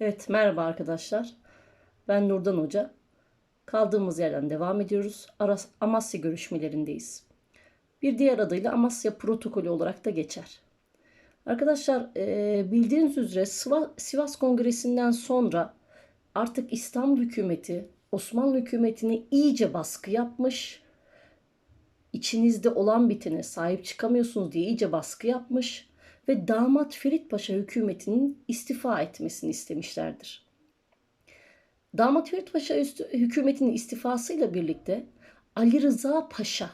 Evet, merhaba arkadaşlar. Ben Nurdan Hoca. Kaldığımız yerden devam ediyoruz. Aras- Amasya görüşmelerindeyiz. Bir diğer adıyla Amasya protokolü olarak da geçer. Arkadaşlar e, bildiğiniz üzere Sivas Kongresi'nden sonra artık İstanbul hükümeti Osmanlı hükümetine iyice baskı yapmış. İçinizde olan bitene sahip çıkamıyorsunuz diye iyice baskı yapmış ve damat Ferit Paşa hükümetinin istifa etmesini istemişlerdir. Damat Ferit Paşa üstü- hükümetinin istifasıyla birlikte Ali Rıza Paşa,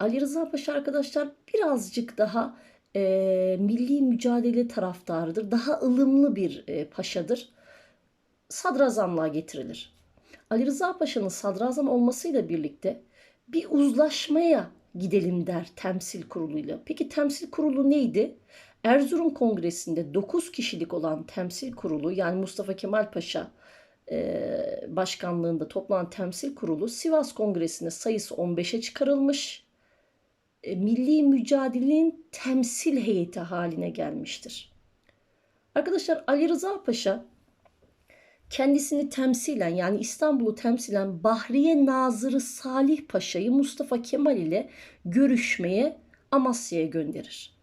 Ali Rıza Paşa arkadaşlar birazcık daha e, milli mücadele taraftarıdır. Daha ılımlı bir e, paşadır. Sadrazamlığa getirilir. Ali Rıza Paşa'nın sadrazam olmasıyla birlikte bir uzlaşmaya gidelim der temsil kuruluyla. Peki temsil kurulu neydi? Erzurum Kongresi'nde 9 kişilik olan temsil kurulu yani Mustafa Kemal Paşa e, başkanlığında toplanan temsil kurulu Sivas Kongresi'nde sayısı 15'e çıkarılmış. E, milli mücadelenin temsil heyeti haline gelmiştir. Arkadaşlar Ali Rıza Paşa kendisini temsilen yani İstanbul'u temsilen Bahriye Nazırı Salih Paşa'yı Mustafa Kemal ile görüşmeye Amasya'ya gönderir.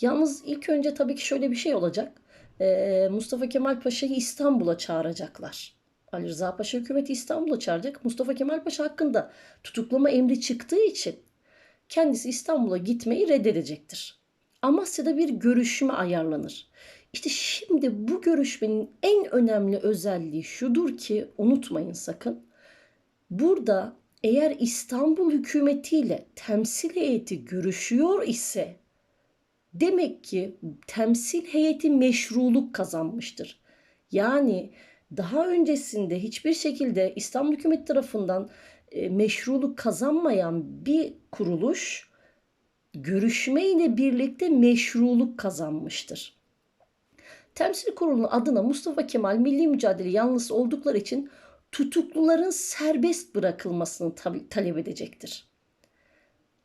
Yalnız ilk önce tabii ki şöyle bir şey olacak. Ee, Mustafa Kemal Paşa'yı İstanbul'a çağıracaklar. Ali Rıza Paşa hükümeti İstanbul'a çağıracak. Mustafa Kemal Paşa hakkında tutuklama emri çıktığı için kendisi İstanbul'a gitmeyi reddedecektir. Amasya'da bir görüşme ayarlanır. İşte şimdi bu görüşmenin en önemli özelliği şudur ki unutmayın sakın. Burada eğer İstanbul hükümetiyle temsil heyeti görüşüyor ise demek ki temsil heyeti meşruluk kazanmıştır. Yani daha öncesinde hiçbir şekilde İstanbul hükümeti tarafından e, meşruluk kazanmayan bir kuruluş görüşme ile birlikte meşruluk kazanmıştır. Temsil kurulunun adına Mustafa Kemal milli mücadele yanlısı oldukları için tutukluların serbest bırakılmasını talep edecektir.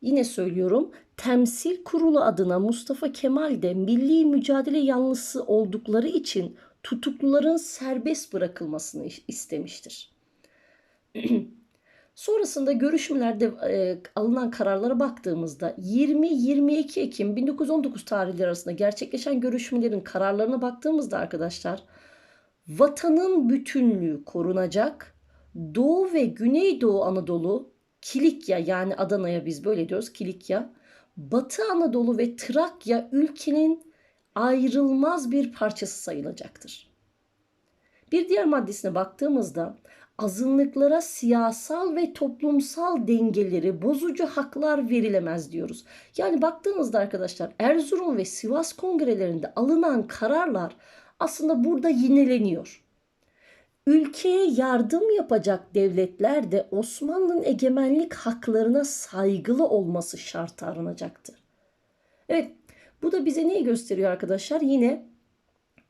Yine söylüyorum temsil kurulu adına Mustafa Kemal de milli mücadele yanlısı oldukları için tutukluların serbest bırakılmasını istemiştir. Sonrasında görüşmelerde e, alınan kararlara baktığımızda 20-22 Ekim 1919 tarihleri arasında gerçekleşen görüşmelerin kararlarına baktığımızda arkadaşlar vatanın bütünlüğü korunacak. Doğu ve Güneydoğu Anadolu Kilikya yani Adana'ya biz böyle diyoruz Kilikya. Batı Anadolu ve Trakya ülkenin ayrılmaz bir parçası sayılacaktır. Bir diğer maddesine baktığımızda azınlıklara siyasal ve toplumsal dengeleri bozucu haklar verilemez diyoruz. Yani baktığınızda arkadaşlar Erzurum ve Sivas kongrelerinde alınan kararlar aslında burada yineleniyor. Ülkeye yardım yapacak devletler de Osmanlı'nın egemenlik haklarına saygılı olması şartı aranacaktır. Evet bu da bize neyi gösteriyor arkadaşlar? Yine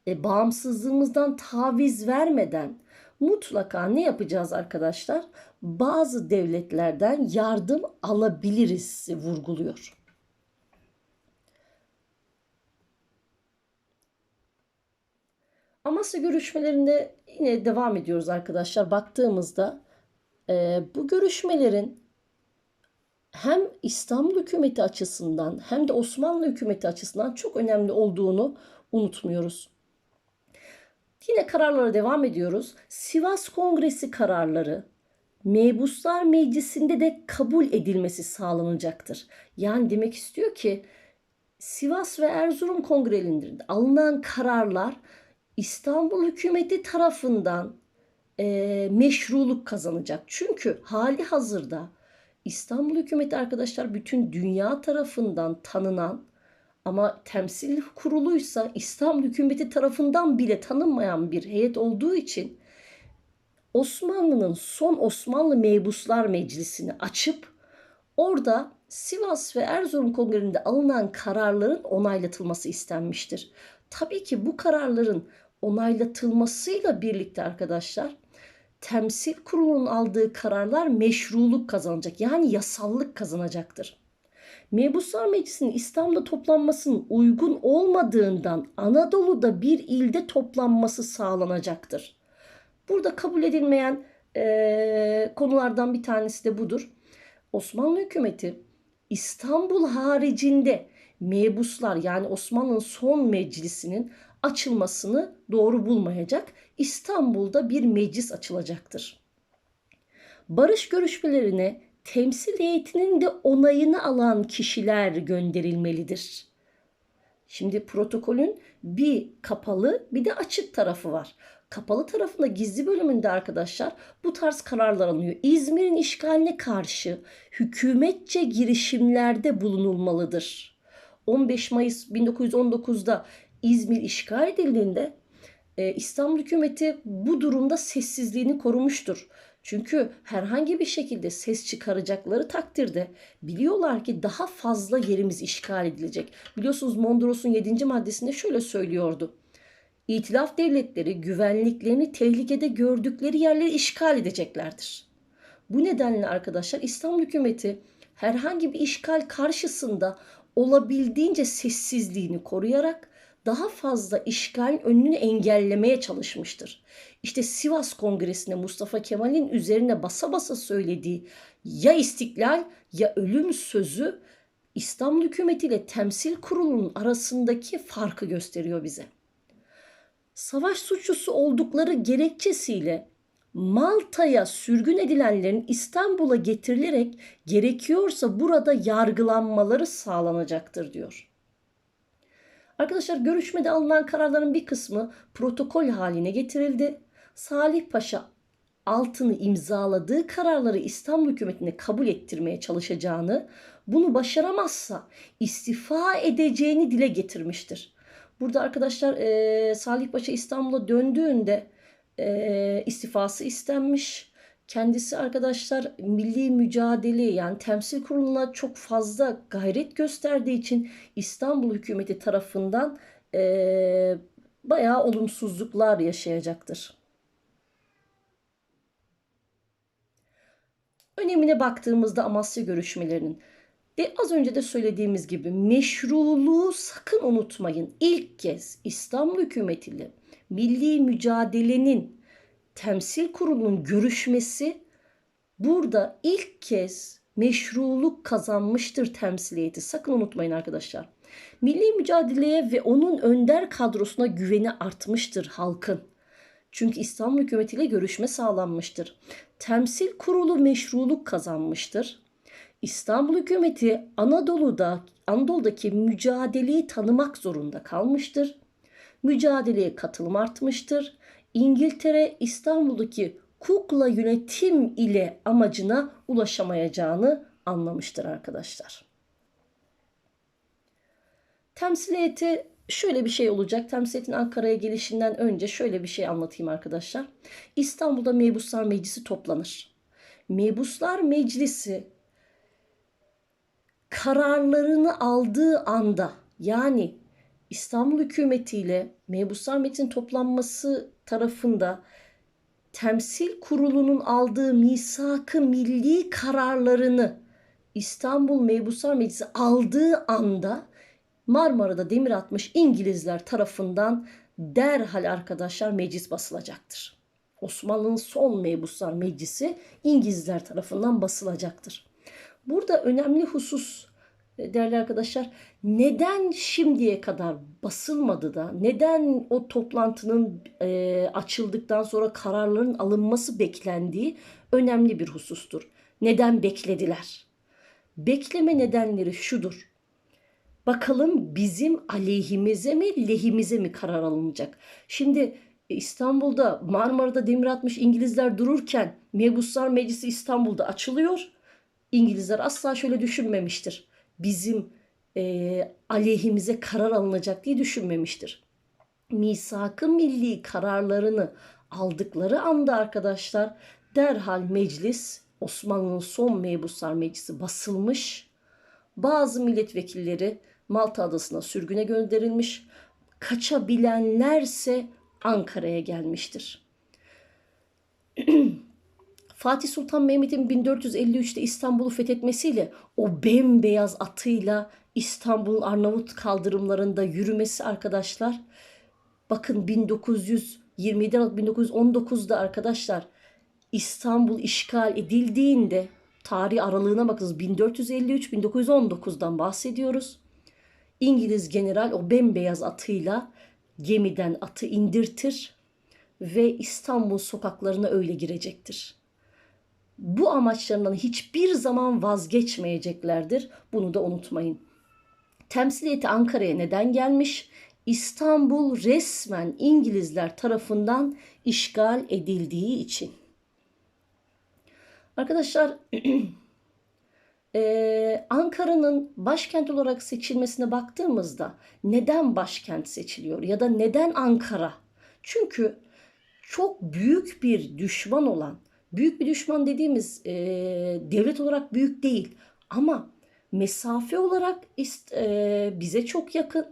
e, bağımsızlığımızdan taviz vermeden mutlaka ne yapacağız arkadaşlar? Bazı devletlerden yardım alabiliriz vurguluyor. Amasya görüşmelerinde yine devam ediyoruz arkadaşlar. Baktığımızda e, bu görüşmelerin hem İstanbul hükümeti açısından hem de Osmanlı hükümeti açısından çok önemli olduğunu unutmuyoruz. Yine kararlara devam ediyoruz. Sivas Kongresi kararları Mebuslar Meclisi'nde de kabul edilmesi sağlanacaktır. Yani demek istiyor ki Sivas ve Erzurum kongrelerinde alınan kararlar İstanbul hükümeti tarafından e, meşruluk kazanacak. Çünkü hali hazırda İstanbul hükümeti arkadaşlar bütün dünya tarafından tanınan ama temsil kuruluysa İstanbul hükümeti tarafından bile tanınmayan bir heyet olduğu için Osmanlı'nın son Osmanlı Mebuslar Meclisi'ni açıp orada Sivas ve Erzurum kongrelerinde alınan kararların onaylatılması istenmiştir. Tabii ki bu kararların onaylatılmasıyla birlikte arkadaşlar temsil kurulunun aldığı kararlar meşruluk kazanacak. Yani yasallık kazanacaktır. Mebuslar Meclisi'nin İstanbul'da toplanmasının uygun olmadığından Anadolu'da bir ilde toplanması sağlanacaktır. Burada kabul edilmeyen e, konulardan bir tanesi de budur. Osmanlı hükümeti İstanbul haricinde mebuslar yani Osmanlı'nın son meclisinin açılmasını doğru bulmayacak. İstanbul'da bir meclis açılacaktır. Barış görüşmelerine temsil heyetinin de onayını alan kişiler gönderilmelidir. Şimdi protokolün bir kapalı bir de açık tarafı var. Kapalı tarafında gizli bölümünde arkadaşlar bu tarz kararlar alınıyor. İzmir'in işgaline karşı hükümetçe girişimlerde bulunulmalıdır. 15 Mayıs 1919'da İzmir işgal edildiğinde e, İstanbul hükümeti bu durumda sessizliğini korumuştur. Çünkü herhangi bir şekilde ses çıkaracakları takdirde biliyorlar ki daha fazla yerimiz işgal edilecek. Biliyorsunuz Mondros'un 7. maddesinde şöyle söylüyordu. İtilaf devletleri güvenliklerini tehlikede gördükleri yerleri işgal edeceklerdir. Bu nedenle arkadaşlar İstanbul hükümeti herhangi bir işgal karşısında olabildiğince sessizliğini koruyarak daha fazla işgalin önünü engellemeye çalışmıştır. İşte Sivas Kongresi'nde Mustafa Kemal'in üzerine basa basa söylediği ya istiklal ya ölüm sözü İstanbul hükümeti ile temsil kurulunun arasındaki farkı gösteriyor bize. Savaş suçlusu oldukları gerekçesiyle Malta'ya sürgün edilenlerin İstanbul'a getirilerek gerekiyorsa burada yargılanmaları sağlanacaktır diyor. Arkadaşlar görüşmede alınan kararların bir kısmı protokol haline getirildi. Salih Paşa altını imzaladığı kararları İstanbul hükümetine kabul ettirmeye çalışacağını, bunu başaramazsa istifa edeceğini dile getirmiştir. Burada arkadaşlar e, Salih Paşa İstanbul'a döndüğünde e, istifası istenmiş. Kendisi arkadaşlar milli mücadele yani temsil kuruluna çok fazla gayret gösterdiği için İstanbul hükümeti tarafından e, bayağı olumsuzluklar yaşayacaktır. Önemine baktığımızda Amasya görüşmelerinin ve az önce de söylediğimiz gibi meşruluğu sakın unutmayın. İlk kez İstanbul hükümetiyle milli mücadelenin temsil kurulunun görüşmesi burada ilk kez meşruluk kazanmıştır temsiliyeti. Sakın unutmayın arkadaşlar. Milli mücadeleye ve onun önder kadrosuna güveni artmıştır halkın. Çünkü İstanbul hükümetiyle görüşme sağlanmıştır. Temsil kurulu meşruluk kazanmıştır. İstanbul hükümeti Anadolu'da Anadolu'daki mücadeleyi tanımak zorunda kalmıştır. Mücadeleye katılım artmıştır. İngiltere İstanbul'daki kukla yönetim ile amacına ulaşamayacağını anlamıştır arkadaşlar. Temsiliyeti şöyle bir şey olacak. Temsiliyetin Ankara'ya gelişinden önce şöyle bir şey anlatayım arkadaşlar. İstanbul'da Mebuslar Meclisi toplanır. Mebuslar Meclisi kararlarını aldığı anda yani İstanbul hükümetiyle Mebuslar Meclisi'nin toplanması tarafında temsil kurulunun aldığı misak-ı milli kararlarını İstanbul Mebuslar Meclisi aldığı anda Marmara'da demir atmış İngilizler tarafından derhal arkadaşlar meclis basılacaktır. Osmanlı'nın son mebuslar meclisi İngilizler tarafından basılacaktır. Burada önemli husus e, değerli arkadaşlar neden şimdiye kadar basılmadı da neden o toplantının e, açıldıktan sonra kararların alınması beklendiği önemli bir husustur. Neden beklediler? Bekleme nedenleri şudur. Bakalım bizim aleyhimize mi lehimize mi karar alınacak? Şimdi İstanbul'da Marmara'da demir atmış İngilizler dururken Mebuslar Meclisi İstanbul'da açılıyor. İngilizler asla şöyle düşünmemiştir. Bizim e, aleyhimize karar alınacak diye düşünmemiştir. Misak-ı milli kararlarını aldıkları anda arkadaşlar derhal meclis Osmanlı'nın son mebuslar meclisi basılmış. Bazı milletvekilleri Malta adasına sürgüne gönderilmiş. Kaçabilenlerse Ankara'ya gelmiştir. Fatih Sultan Mehmet'in 1453'te İstanbul'u fethetmesiyle o bembeyaz atıyla İstanbul'un Arnavut kaldırımlarında yürümesi arkadaşlar. Bakın 1920'de 1919'da arkadaşlar İstanbul işgal edildiğinde tarih aralığına bakınız 1453-1919'dan bahsediyoruz. İngiliz general o bembeyaz atıyla gemiden atı indirtir ve İstanbul sokaklarına öyle girecektir. Bu amaçlarından hiçbir zaman vazgeçmeyeceklerdir. Bunu da unutmayın. Temsiliyeti Ankara'ya neden gelmiş? İstanbul resmen İngilizler tarafından işgal edildiği için. Arkadaşlar Ee, Ankara'nın başkent olarak seçilmesine baktığımızda neden başkent seçiliyor ya da neden Ankara? Çünkü çok büyük bir düşman olan, büyük bir düşman dediğimiz e, devlet olarak büyük değil ama mesafe olarak e, bize çok yakın.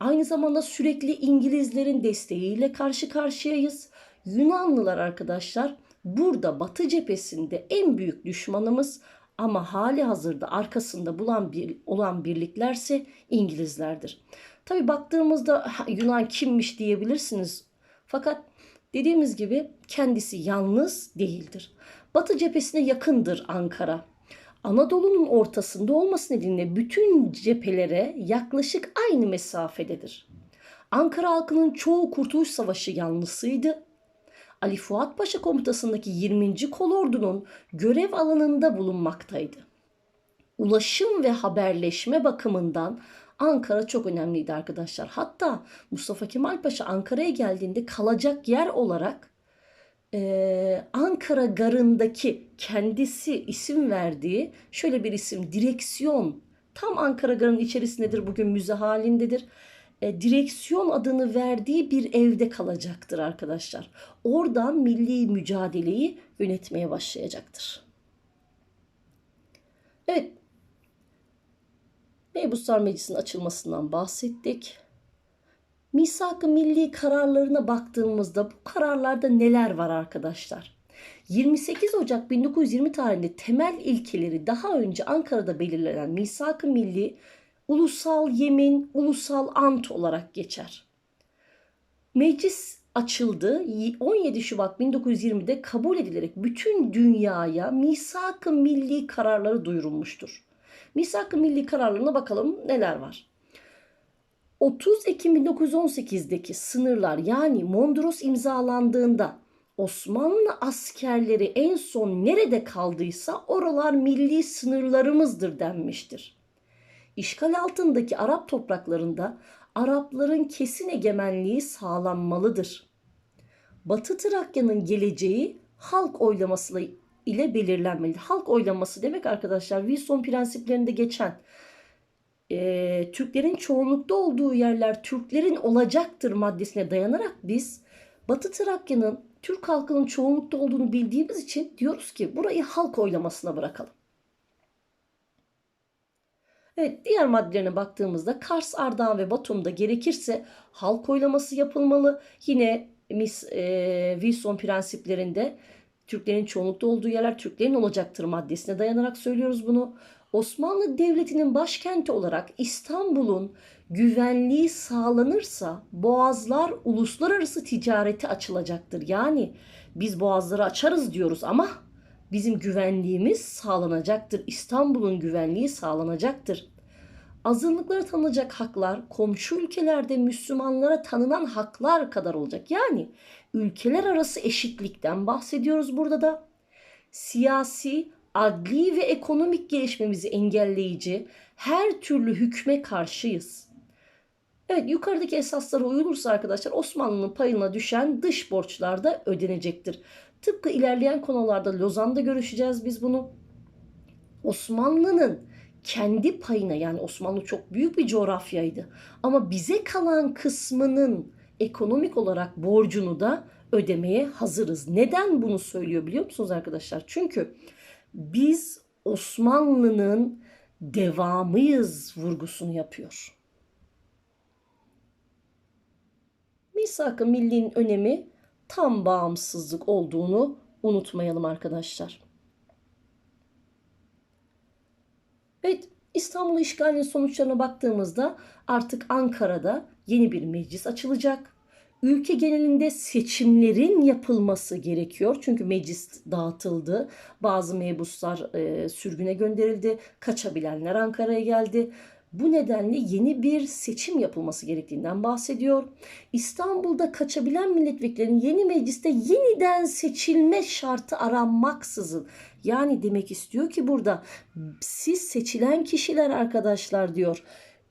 Aynı zamanda sürekli İngilizlerin desteğiyle karşı karşıyayız. Yunanlılar arkadaşlar burada Batı cephesinde en büyük düşmanımız ama hali hazırda arkasında bulan bir, olan birliklerse İngilizlerdir. Tabi baktığımızda Yunan kimmiş diyebilirsiniz. Fakat dediğimiz gibi kendisi yalnız değildir. Batı cephesine yakındır Ankara. Anadolu'nun ortasında olması nedeniyle bütün cephelere yaklaşık aynı mesafededir. Ankara halkının çoğu Kurtuluş Savaşı yanlısıydı Ali Fuat Paşa komutasındaki 20. kolordunun görev alanında bulunmaktaydı. Ulaşım ve haberleşme bakımından Ankara çok önemliydi arkadaşlar. Hatta Mustafa Kemal Paşa Ankara'ya geldiğinde kalacak yer olarak e, Ankara garındaki kendisi isim verdiği şöyle bir isim direksiyon tam Ankara garının içerisindedir bugün müze halindedir e, direksiyon adını verdiği bir evde kalacaktır arkadaşlar. Oradan milli mücadeleyi yönetmeye başlayacaktır. Evet. Meybuslar Meclisi'nin açılmasından bahsettik. Misak-ı milli kararlarına baktığımızda bu kararlarda neler var arkadaşlar? 28 Ocak 1920 tarihinde temel ilkeleri daha önce Ankara'da belirlenen Misak-ı Milli ulusal yemin, ulusal ant olarak geçer. Meclis açıldı. 17 Şubat 1920'de kabul edilerek bütün dünyaya misak-ı milli kararları duyurulmuştur. Misak-ı milli kararlarına bakalım neler var. 30 Ekim 1918'deki sınırlar yani Mondros imzalandığında Osmanlı askerleri en son nerede kaldıysa oralar milli sınırlarımızdır denmiştir işgal altındaki Arap topraklarında Arapların kesin egemenliği sağlanmalıdır. Batı Trakya'nın geleceği halk oylaması ile belirlenmelidir. Halk oylaması demek arkadaşlar Wilson prensiplerinde geçen e, Türklerin çoğunlukta olduğu yerler Türklerin olacaktır maddesine dayanarak biz Batı Trakya'nın Türk halkının çoğunlukta olduğunu bildiğimiz için diyoruz ki burayı halk oylamasına bırakalım. Evet diğer maddelerine baktığımızda Kars, Ardahan ve Batum'da gerekirse halk oylaması yapılmalı. Yine Miss e, Wilson prensiplerinde Türklerin çoğunlukta olduğu yerler Türklerin olacaktır maddesine dayanarak söylüyoruz bunu. Osmanlı Devleti'nin başkenti olarak İstanbul'un güvenliği sağlanırsa boğazlar uluslararası ticarete açılacaktır. Yani biz boğazları açarız diyoruz ama bizim güvenliğimiz sağlanacaktır. İstanbul'un güvenliği sağlanacaktır. Azınlıklara tanınacak haklar komşu ülkelerde Müslümanlara tanınan haklar kadar olacak. Yani ülkeler arası eşitlikten bahsediyoruz burada da. Siyasi, adli ve ekonomik gelişmemizi engelleyici her türlü hükme karşıyız. Evet yukarıdaki esaslara uyulursa arkadaşlar Osmanlı'nın payına düşen dış borçlar da ödenecektir. Tıpkı ilerleyen konularda Lozan'da görüşeceğiz biz bunu. Osmanlı'nın kendi payına yani Osmanlı çok büyük bir coğrafyaydı. Ama bize kalan kısmının ekonomik olarak borcunu da ödemeye hazırız. Neden bunu söylüyor biliyor musunuz arkadaşlar? Çünkü biz Osmanlı'nın devamıyız vurgusunu yapıyor. Misak-ı Milli'nin önemi tam bağımsızlık olduğunu unutmayalım arkadaşlar. Evet, İstanbul işgalinin sonuçlarına baktığımızda artık Ankara'da yeni bir meclis açılacak. Ülke genelinde seçimlerin yapılması gerekiyor. Çünkü meclis dağıtıldı. Bazı mebuslar e, sürgüne gönderildi. Kaçabilenler Ankara'ya geldi. Bu nedenle yeni bir seçim yapılması gerektiğinden bahsediyor. İstanbul'da kaçabilen milletvekillerinin yeni mecliste yeniden seçilme şartı aranmaksızın yani demek istiyor ki burada siz seçilen kişiler arkadaşlar diyor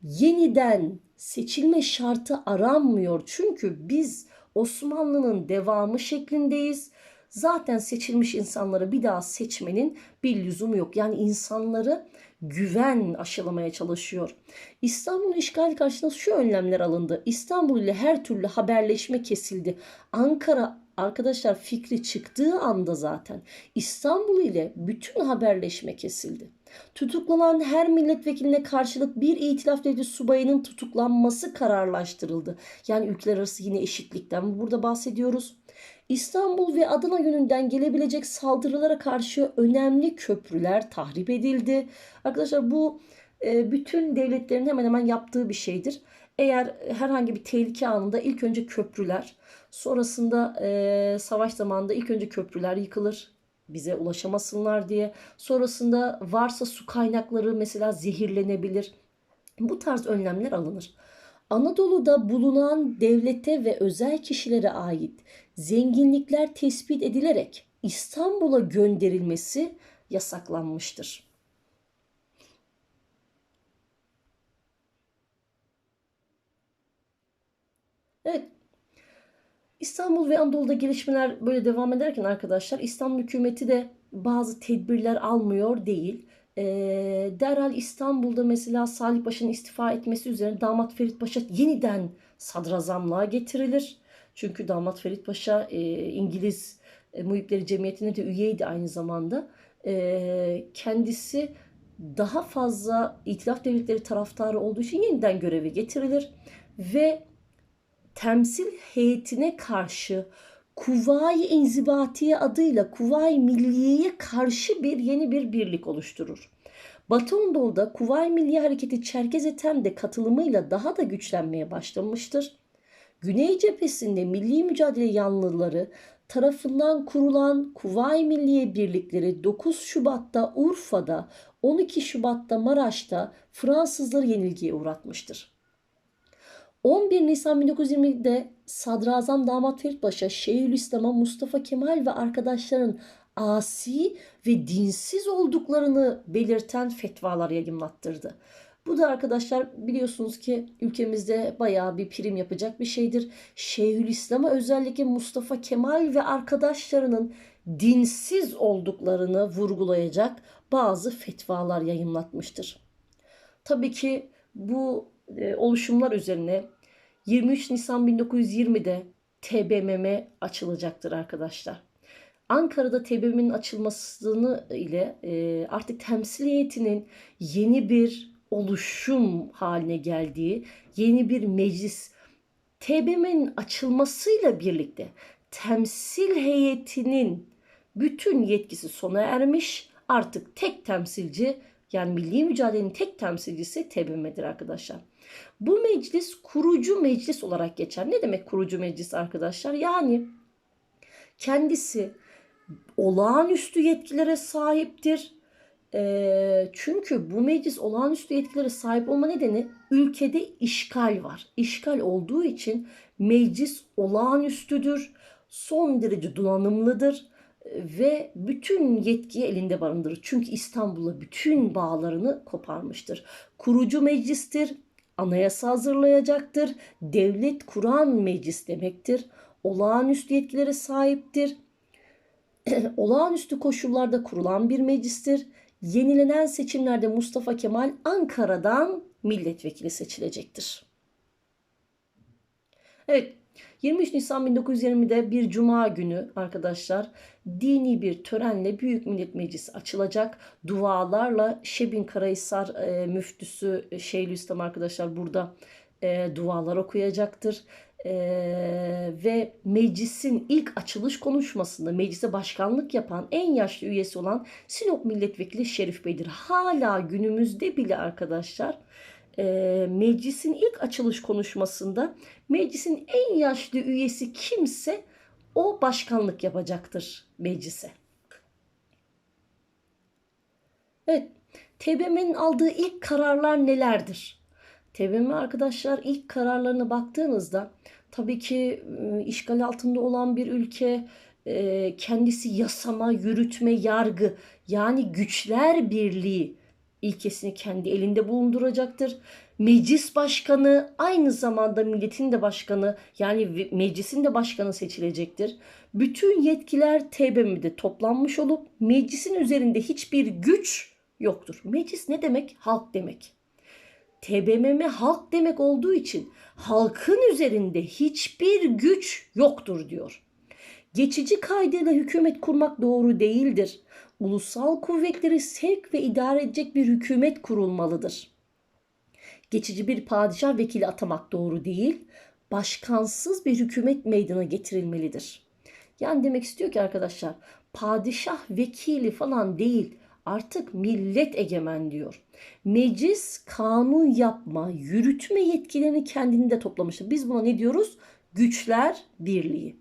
yeniden seçilme şartı aranmıyor. Çünkü biz Osmanlı'nın devamı şeklindeyiz. Zaten seçilmiş insanları bir daha seçmenin bir lüzumu yok. Yani insanları güven aşılamaya çalışıyor. İstanbul işgal karşısında şu önlemler alındı. İstanbul ile her türlü haberleşme kesildi. Ankara arkadaşlar fikri çıktığı anda zaten İstanbul ile bütün haberleşme kesildi. Tutuklanan her milletvekiline karşılık bir itilaf devleti subayının tutuklanması kararlaştırıldı. Yani ülkeler arası yine eşitlikten burada bahsediyoruz. İstanbul ve Adana yönünden gelebilecek saldırılara karşı önemli köprüler tahrip edildi. Arkadaşlar bu e, bütün devletlerin hemen hemen yaptığı bir şeydir. Eğer herhangi bir tehlike anında ilk önce köprüler, sonrasında e, savaş zamanında ilk önce köprüler yıkılır bize ulaşamasınlar diye. Sonrasında varsa su kaynakları mesela zehirlenebilir. Bu tarz önlemler alınır. Anadolu'da bulunan devlete ve özel kişilere ait zenginlikler tespit edilerek İstanbul'a gönderilmesi yasaklanmıştır. Evet. İstanbul ve Anadolu'da gelişmeler böyle devam ederken arkadaşlar İstanbul hükümeti de bazı tedbirler almıyor değil. E, derhal İstanbul'da mesela Salih Paşa'nın istifa etmesi üzerine damat Ferit Paşa yeniden sadrazamlığa getirilir. Çünkü damat Ferit Paşa e, İngiliz e, Muhipleri Cemiyeti'ne de üyeydi aynı zamanda. E, kendisi daha fazla itilaf devletleri taraftarı olduğu için yeniden göreve getirilir. Ve temsil heyetine karşı Kuvayi İnzibatiye adıyla Kuvayi Milliye'ye karşı bir yeni bir birlik oluşturur. Batı Anadolu'da Kuvayi Milliye Hareketi Çerkez Etem'de katılımıyla daha da güçlenmeye başlamıştır. Güney cephesinde milli mücadele yanlıları tarafından kurulan Kuvayi Milliye birlikleri 9 Şubat'ta Urfa'da, 12 Şubat'ta Maraş'ta Fransızları yenilgiye uğratmıştır. 11 Nisan 1920'de Sadrazam Damat Ferit Paşa Şeyhülislam'a Mustafa Kemal ve arkadaşlarının asi ve dinsiz olduklarını belirten fetvalar yayımlattırdı. Bu da arkadaşlar biliyorsunuz ki ülkemizde bayağı bir prim yapacak bir şeydir. Şeyhülislam'a özellikle Mustafa Kemal ve arkadaşlarının dinsiz olduklarını vurgulayacak bazı fetvalar yayımlatmıştır. Tabii ki bu e, oluşumlar üzerine 23 Nisan 1920'de TBMM açılacaktır arkadaşlar. Ankara'da TBMM'nin açılmasını ile e, artık temsiliyetinin yeni bir oluşum haline geldiği, yeni bir meclis TBMM'nin açılmasıyla birlikte temsil heyetinin bütün yetkisi sona ermiş. Artık tek temsilci yani milli mücadelenin tek temsilcisi TBMM'dir arkadaşlar. Bu meclis kurucu meclis olarak geçer. Ne demek kurucu meclis arkadaşlar? Yani kendisi olağanüstü yetkilere sahiptir. E, çünkü bu meclis olağanüstü yetkilere sahip olma nedeni ülkede işgal var. İşgal olduğu için meclis olağanüstüdür, son derece donanımlıdır ve bütün yetkiyi elinde barındırır. Çünkü İstanbul'a bütün bağlarını koparmıştır. Kurucu meclistir, anayasa hazırlayacaktır. Devlet kuran meclis demektir. Olağanüstü yetkilere sahiptir. Olağanüstü koşullarda kurulan bir meclistir. Yenilenen seçimlerde Mustafa Kemal Ankara'dan milletvekili seçilecektir. Evet, 23 Nisan 1920'de bir cuma günü arkadaşlar dini bir törenle Büyük Millet Meclisi açılacak. Dualarla Şebin Karahisar e, müftüsü Şeyhülislam arkadaşlar burada e, dualar okuyacaktır. e, ve meclisin ilk açılış konuşmasında meclise başkanlık yapan en yaşlı üyesi olan Sinop Milletvekili Şerif Bey'dir. Hala günümüzde bile arkadaşlar e, meclisin ilk açılış konuşmasında meclisin en yaşlı üyesi kimse o başkanlık yapacaktır meclise. Evet, TBMM'nin aldığı ilk kararlar nelerdir? TBMM arkadaşlar ilk kararlarına baktığınızda tabii ki e, işgal altında olan bir ülke e, kendisi yasama, yürütme, yargı yani güçler birliği ilkesini kendi elinde bulunduracaktır. Meclis başkanı aynı zamanda milletin de başkanı yani meclisin de başkanı seçilecektir. Bütün yetkiler TBMM'de toplanmış olup meclisin üzerinde hiçbir güç yoktur. Meclis ne demek? Halk demek. TBMM halk demek olduğu için halkın üzerinde hiçbir güç yoktur diyor. Geçici kaydıyla hükümet kurmak doğru değildir. Ulusal kuvvetleri sevk ve idare edecek bir hükümet kurulmalıdır. Geçici bir padişah vekili atamak doğru değil, başkansız bir hükümet meydana getirilmelidir. Yani demek istiyor ki arkadaşlar padişah vekili falan değil artık millet egemen diyor. Meclis kanun yapma, yürütme yetkilerini kendinde toplamıştır. Biz buna ne diyoruz? Güçler birliği.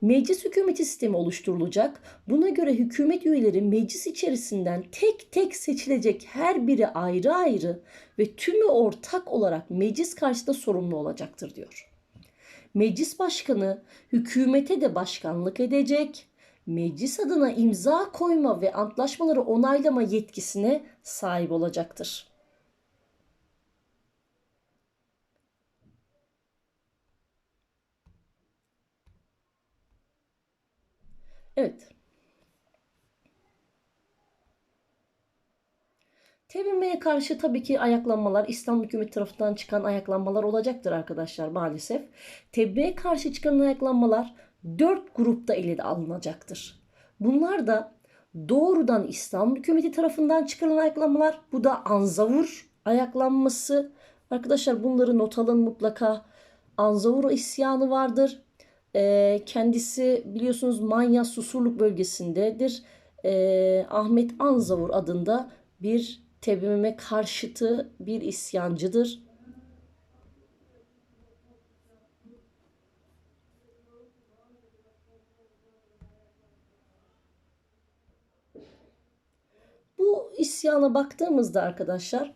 Meclis hükümeti sistemi oluşturulacak. Buna göre hükümet üyeleri meclis içerisinden tek tek seçilecek her biri ayrı ayrı ve tümü ortak olarak meclis karşısında sorumlu olacaktır diyor. Meclis başkanı hükümete de başkanlık edecek, meclis adına imza koyma ve antlaşmaları onaylama yetkisine sahip olacaktır. Evet. TBMM'ye karşı tabii ki ayaklanmalar, İslam hükümeti tarafından çıkan ayaklanmalar olacaktır arkadaşlar maalesef. TBMM'ye karşı çıkan ayaklanmalar dört grupta ele alınacaktır. Bunlar da doğrudan İslam hükümeti tarafından çıkarılan ayaklanmalar. Bu da Anzavur ayaklanması. Arkadaşlar bunları not alın mutlaka. Anzavur isyanı vardır. E, kendisi biliyorsunuz Manya Susurluk bölgesindedir. E, Ahmet Anzavur adında bir TBMM karşıtı bir isyancıdır. Bu isyana baktığımızda arkadaşlar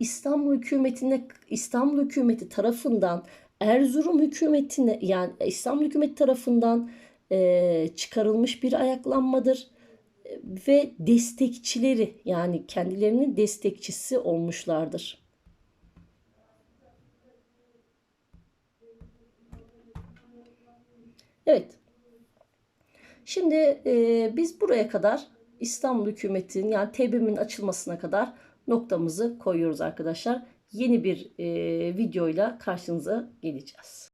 İstanbul hükümetine İstanbul hükümeti tarafından Erzurum hükümetine yani İstanbul hükümeti tarafından e, çıkarılmış bir ayaklanmadır ve destekçileri yani kendilerinin destekçisi olmuşlardır. Evet. Şimdi e, biz buraya kadar İstanbul hükümetinin yani TBMM'in açılmasına kadar noktamızı koyuyoruz arkadaşlar. Yeni bir e, videoyla karşınıza geleceğiz.